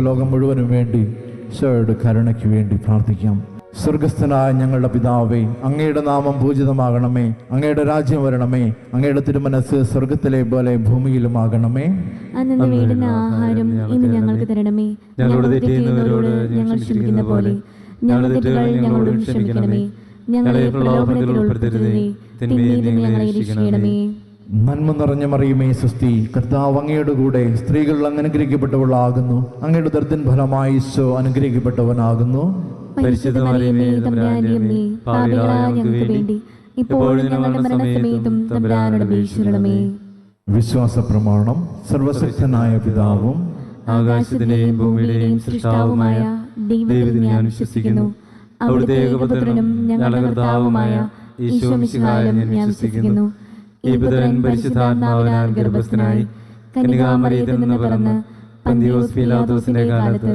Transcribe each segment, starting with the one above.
ലോകം മുഴുവനും വേണ്ടി ഈശോയുടെ കരുണയ്ക്ക് വേണ്ടി പ്രാർത്ഥിക്കാം. സ്വർഗസ്ഥനായ ഞങ്ങളുടെ പിതാവേ അങ്ങയുടെ നാമം പൂജിതമാകണമേ അങ്ങയുടെ രാജ്യം വരണമേ അങ്ങയുടെ തിരുമനസ് സ്വർഗത്തിലെ പോലെ ഭൂമിയിലും ആകണമേ. ആഹാരം ഇന്ന് ഞങ്ങൾക്ക് തരണമേ. ഞങ്ങളുടെ തെറ്റ് ചെയ്യുന്നവരോട് ഞങ്ങൾ ക്ഷമിക്കുന്ന പോലെ. ഞങ്ങളുടെ തെറ്റുകൾ ഞങ്ങളോട് ക്ഷമിക്കണമേ. ഞങ്ങളെ പ്രലോഭനത്തിൽ ഉൾപ്പെടുത്തരുതേ. ഞങ്ങളെ രക്ഷിക്കണമേ. നന്മ നിറഞ്ഞ മറിയുമേ സുസ്തി കർത്താവ് അങ്ങയുടെ കൂടെ സ്ത്രീകൾ അങ്ങ് അനുഗ്രഹിക്കപ്പെട്ടവളാകുന്നു. അങ്ങയുടെ ദർദിൻ ഫലമായി ഈശോ അനുഗ്രഹിക്കപ്പെട്ടവനാകുന്നു. വിശ്വാസ പ്രമാണം സർവശക്തനായ പിതാവും ആകാശത്തിന്റെയും ഭൂമിയുടെയും സൃഷ്ടാവുമായ ദൈവത്തിനെ ഞാൻ വിശ്വസിക്കുന്നു. അവിടുത്തെ ഏകപുത്രനും ഞങ്ങളുടെ കർത്താവുമായ ഈശോ മിശിഹായും ഞാൻ വിശ്വസിക്കുന്നു. ഈ പുത്രൻ പരിശുദ്ധാത്മാവിനാൽ ഗർഭസ്ഥനായി കന്യകാമറിയത്തിൽ നിന്ന് പിറന്ന് പന്തിയോസ് പീലാത്തോസിന്റെ കാലത്ത്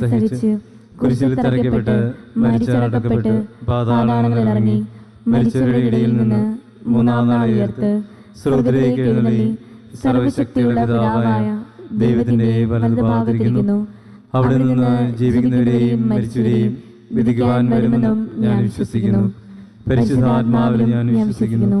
സഹിച്ച് കുരിശിൽ തറയ്ക്കപ്പെട്ട് മരിച്ചടക്കപ്പെട്ട് പാതാളങ്ങളിൽ ഇറങ്ങി മരിച്ചവരുടെ ഇടയിൽ നിന്ന് മൂന്നാം നാൾ ഉയർത്ത് സ്രോതരേക്ക് എഴുന്നള്ളി സർവശക്തിയുള്ള പിതാവായ ദൈവത്തിന്റെ വലതുഭാഗത്തിരിക്കുന്നു. അവിടെ നിന്ന് ജീവിക്കുന്നവരെയും മരിച്ചവരെയും വിധിക്കുവാൻ വരുമെന്നും ഞാൻ വിശ്വസിക്കുന്നു. പരിശുദ്ധാത്മാവിലും ഞാൻ വിശ്വസിക്കുന്നു.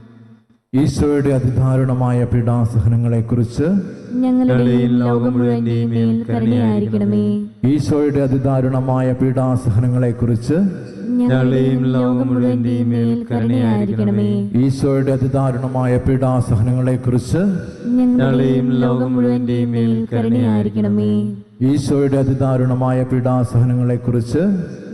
ഈശോയുടെ അതിദാരുണമായ പീഡാസഹനങ്ങളെക്കുറിച്ച് കുറിച്ച് ഈശോയുടെ അതിദാരുണമായ പീഡാസഹനങ്ങളെക്കുറിച്ച് കുറിച്ച് ഈശോയുടെ അതിദാരുണമായ പീഡാസഹനങ്ങളെക്കുറിച്ച് കുറിച്ച് ഈശോയുടെ അതിദാരുണമായ പീഡാസഹനങ്ങളെക്കുറിച്ച്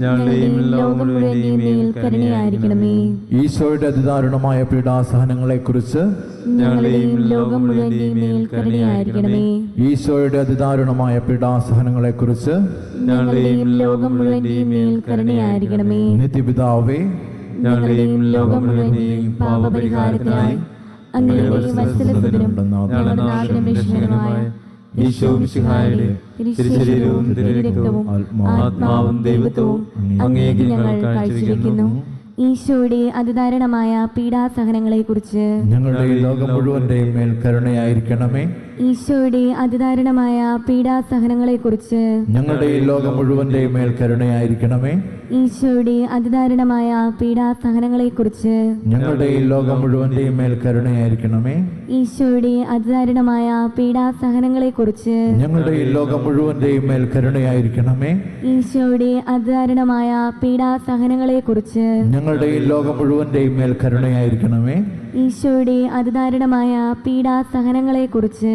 ഞങ്ങളുടെയും ലോകം മുഴുവന്റെയും മേൽ കരുണയായിരിക്കണമേ. ഈശോയുടെ അതിദാരുണമായ ഞങ്ങളുടെയും ലോകം മുഴുവന്റെയും മേൽ കരുണയായിരിക്കണമേ. ഈശോയുടെ അതിദാരുണമായ പീഡാസഹനങ്ങളെക്കുറിച്ച് ഞങ്ങളുടെയും ലോകം മുഴുവന്റെയും മേൽ കരുണയായിരിക്കണമേ. നിത്യപിതാവേ ഞങ്ങളുടെയും ലോകം മുഴുവന്റെയും പാപപരിഹാരത്തിനായി അങ്ങയുടെ വത്സലസുതനും ഞങ്ങളുടെ നാഥനും രക്ഷകനുമായ അതിദാരണമായ പീഡാസഹനങ്ങളെ തിരുശരീരവും തിരുരക്തവും ആത്മാവും ദൈവത്വവും അങ്ങേക്ക് ഞങ്ങൾ കാഴ്ചവെക്കുന്നു. ഈശോയുടെ അതിദാരുണമായ പീഡാസഹനങ്ങളെക്കുറിച്ച് ഞങ്ങളുടെ ലോകം മുഴുവന്റെയും മേൽ കരുണയായിരിക്കണമേ. ഈശോയുടെ അതിദാരുണമായ പീഡാസഹനങ്ങളെക്കുറിച്ച് ഞങ്ങളുടെ ഈ ലോകം മുഴുവന്റെ മേൽ കരുണയായിരിക്കണമേ. ഈശോയുടെ അതിദാരുണമായ പീഡാസഹനങ്ങളെക്കുറിച്ച് ഞങ്ങളുടെ ഈ ലോകം മുഴുവന്റെ മേൽ കരുണയായിരിക്കണമേ. ഈശോയുടെ അതിദാരുണമായ പീഡാസഹനങ്ങളെക്കുറിച്ച് ഞങ്ങളുടെ ഈ ലോകം മുഴുവന്റെ മേൽ കരുണയായിരിക്കണമേ. ഈശോയുടെ അതിദാരുണമായ പീഡാസഹനങ്ങളെക്കുറിച്ച് ഞങ്ങളുടെ ഈ ലോകം മുഴുവന്റെ മേൽ കരുണയായിരിക്കണമേ. ഈശോയുടെ അതിദാരുണമായ പീഡാസഹനങ്ങളെക്കുറിച്ച്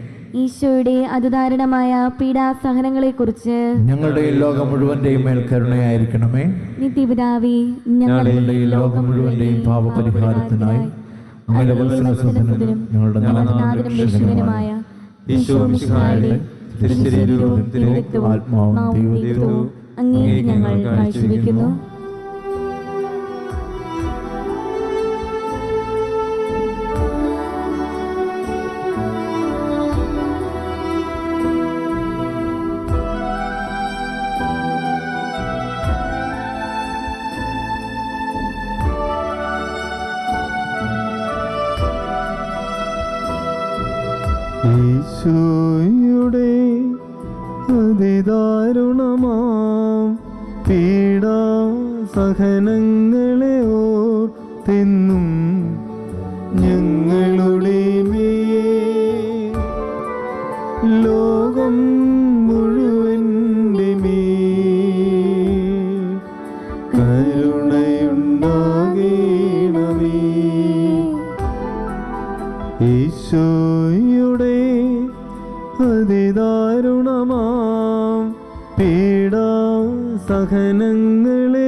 ഈശോയുടെ അതിദാരുണമായ പീഡാസഹനങ്ങളെക്കുറിച്ച് ഞങ്ങളുടെ ഈ ലോകം മുഴുവന്റെയും മേൽ കരുണയായിരിക്കണമേ. നിത്യപിതാവേ ഞങ്ങളുടെ ഈ ലോകം മുഴുവന്റെയും പാപപരിഹാരത്തിനായി ഞങ്ങളുടെ ഈശോ മിശിഹായുടെ തിരുശരീരവും തിരുരക്തവും ആത്മാവും ദൈവവും ഞങ്ങൾ കാഴ്ചവെക്കുന്നു. സഹനങ്ങളെ ഓർത്തെന്നും ഞങ്ങളുടെ മേ ലോകം മുഴുവൻ മേ കരുണയുണ്ടാകേണമേ. ഈശോയുടെ അതിദാരുണമാം പീഡ സഹനങ്ങളെ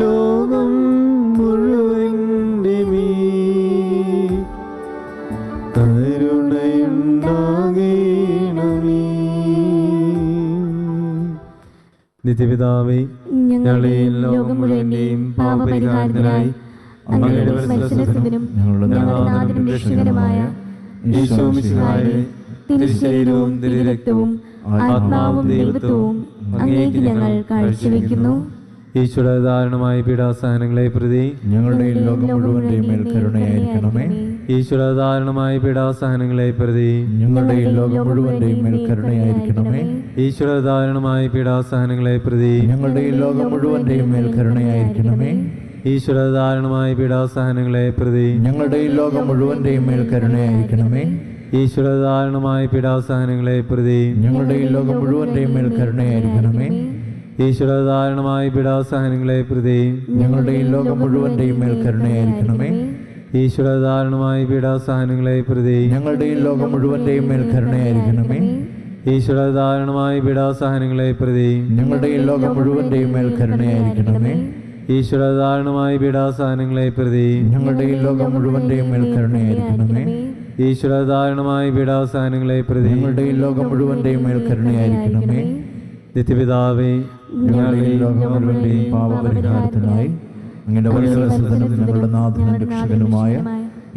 ലോകം മുഴുവന്റെ കരുണയുണ്ടാകേണമേ. നിത്യപിതാവേ ഞങ്ങളുടെയും ലോകം മുഴുവന്റെയും പാപപരിഹാരത്തിനായി അങ്ങയുടെ ഞങ്ങളുടെ തിരുശരീരവും തിരുരക്തവും ആത്മാവും ദൈവത്വവും അങ്ങേക്ക് ഞങ്ങൾ കാഴ്ചവെക്കുന്നു. ഈശോയുടെ ദാരുണമായ പീഡാസഹനങ്ങളെ പ്രതി ഞങ്ങളുടെ ലോകം മുഴുവന്റെയും മേൽ കരുണയായിരിക്കണമേ. ഈശോയുടെ ദാരുണമായ പീഡാസഹനങ്ങളെ പ്രതി ഞങ്ങളുടെ ലോകം മുഴുവന്റെയും മേൽ കരുണയായിരിക്കണമേ. ഈശോയുടെ ദാരുണമായ പീഡാസഹനങ്ങളെ പ്രതി ഞങ്ങളുടെ ലോകം മുഴുവന്റെയും മേൽ കരുണയായിരിക്കണമേ. ഈശോയുടെ ദാരുണമായ പീഡാസഹനങ്ങളെ പ്രതി ഞങ്ങളുടെ ലോകം മുഴുവന്റെയും മേൽ കരുണയായിരിക്കണമേ. ഈശോയുടെ ദാരുണമായ പീഡാസഹനങ്ങളെ പ്രതി ഞങ്ങളുടെ ലോകം മുഴുവന്റെയും മേൽ കരുണയായിരിക്കണമേ. ഈശോയുടെ പിടാസഹനങ്ങളെ പ്രതിയും ഞങ്ങളുടെ ഈ ലോകം മുഴുവന്റെയും മേൽ കരുണയായിരിക്കണമേ ഈശോയുടെ ദാരുണമായ പീഡാസഹനങ്ങളെ പ്രതി ഈ ലോകം മുഴുവന്റെയും മേൽ കരുണയായിരിക്കണമേ ഈശോയുടെ ദാരുണമായ പീഡാസഹനങ്ങളെ പ്രതി ഈ ലോകം മുഴുവന്റെയും മേൽ കരുണയായിരിക്കണമേ ഈശോയുടെ ദാരുണമായ പീഡാസഹനങ്ങളെ പ്രതി ഈ ലോകം മുഴുവന്റെയും മേൽ കരുണയായിരിക്കണമേ ഈശോയുടെ ദാരുണമായ പീഡാസഹനങ്ങളെ പ്രതി ഈ ലോകം മുഴുവന്റെയും മേൽ കരുണയായിരിക്കണമേ നിത്യപിതാവേ ഞങ്ങളുടെയും ലോകം മുഴുവന്റെയും പാപപരിഹാരത്തിനായി അങ്ങയുടെ വത്സരസുതനും ഞങ്ങളുടെ നാഥനും രക്ഷകനുമായ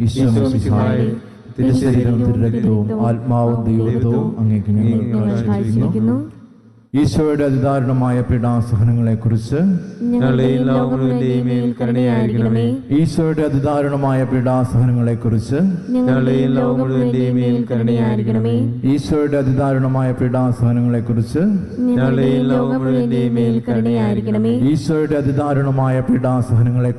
ഈശോ മിശിഹായുടെ തിരുശരീരവും തിരുരക്തവും ആത്മാവും ദൈവത്വവും അങ്ങേക്ക് ഞങ്ങൾ ഈശോയുടെ അതിദാരുണമായ പീഡാസഹനങ്ങളെ കുറിച്ച് ഈശോയുടെ അതിദാരുണമായ പീഡാസഹനങ്ങളെ കുറിച്ച് ഈശോയുടെ അതിദാരുണമായ പീഡാസഹനങ്ങളെ കുറിച്ച് ഈശോയുടെ അതിദാരുണമായ പീഡാസഹനങ്ങളെ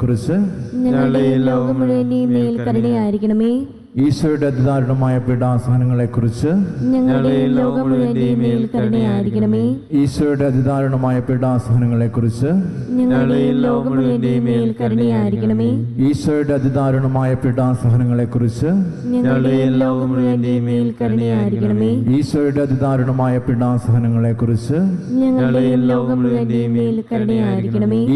ഈശോയുടെ അതിദാരുണമായ പീഡാസഹനങ്ങളെ കുറിച്ച് ഞങ്ങളുടെയും ലോകം മുഴുവന്റെയും മേൽ ഈശോയുടെ അതിദാരുണമായ പീഡാസഹനങ്ങളെ കുറിച്ച് ഞങ്ങളുടെയും ലോകം മുഴുവന്റെയും മേൽ ഈശോയുടെ അതിദാരുണമായ പീഡാസഹനങ്ങളെ കുറിച്ച് ഞങ്ങളുടെയും ലോകം മുഴുവന്റെയും മേൽ ഈശോയുടെ അതിദാരുണമായ പീഡാസഹനങ്ങളെ കുറിച്ച് ഞങ്ങളുടെയും ലോകം മുഴുവന്റെയും മേൽ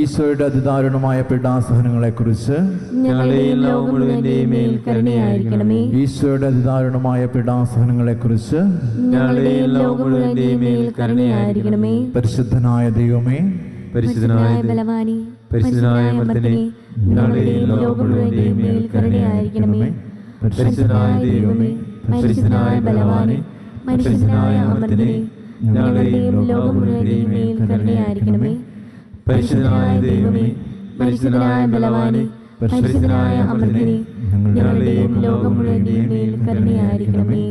ഈശോയുടെ അതിദാരുണമായ പീഡാസഹനങ്ങളെ കുറിച്ച് ലോകം മുഴുവന്റെയും മേൽ കരുണയായിരിക്കണമേ ഈശോയുടെ അതിദാരുണമായ പീഡാസഹനങ്ങളെ കുറിച്ച് കരുണയായിരിക്കണമേ. പരിശുദ്ധനായ ദൈവമേ പരിശുദ്ധനായ ബലവാനി പരിശുദ്ധനായ അമർത്തിനെ ഞങ്ങളുടെയും ലോകം മുഴുവന്റെയും മേൽ കരുണയായിരിക്കണമേ. പരിശുദ്ധനായ ദൈവമേ പരിശുദ്ധനായ ബലവാനെ പരിശുദ്ധനായ അമർത്തിനെ ഞങ്ങളുടെയും ലോകം മുഴുവന്റെയും മേൽ കരുണയായിരിക്കണമേ. പരിശുദ്ധനായ ദൈവമേ പരിശുദ്ധനായ ബലവാനെ പരിശുദ്ധനായ അമൃതനെ ഞങ്ങളുടെയും ലോകം മുഴുവന്റെയും മേൽ കരുണയായിരിക്കണമേ.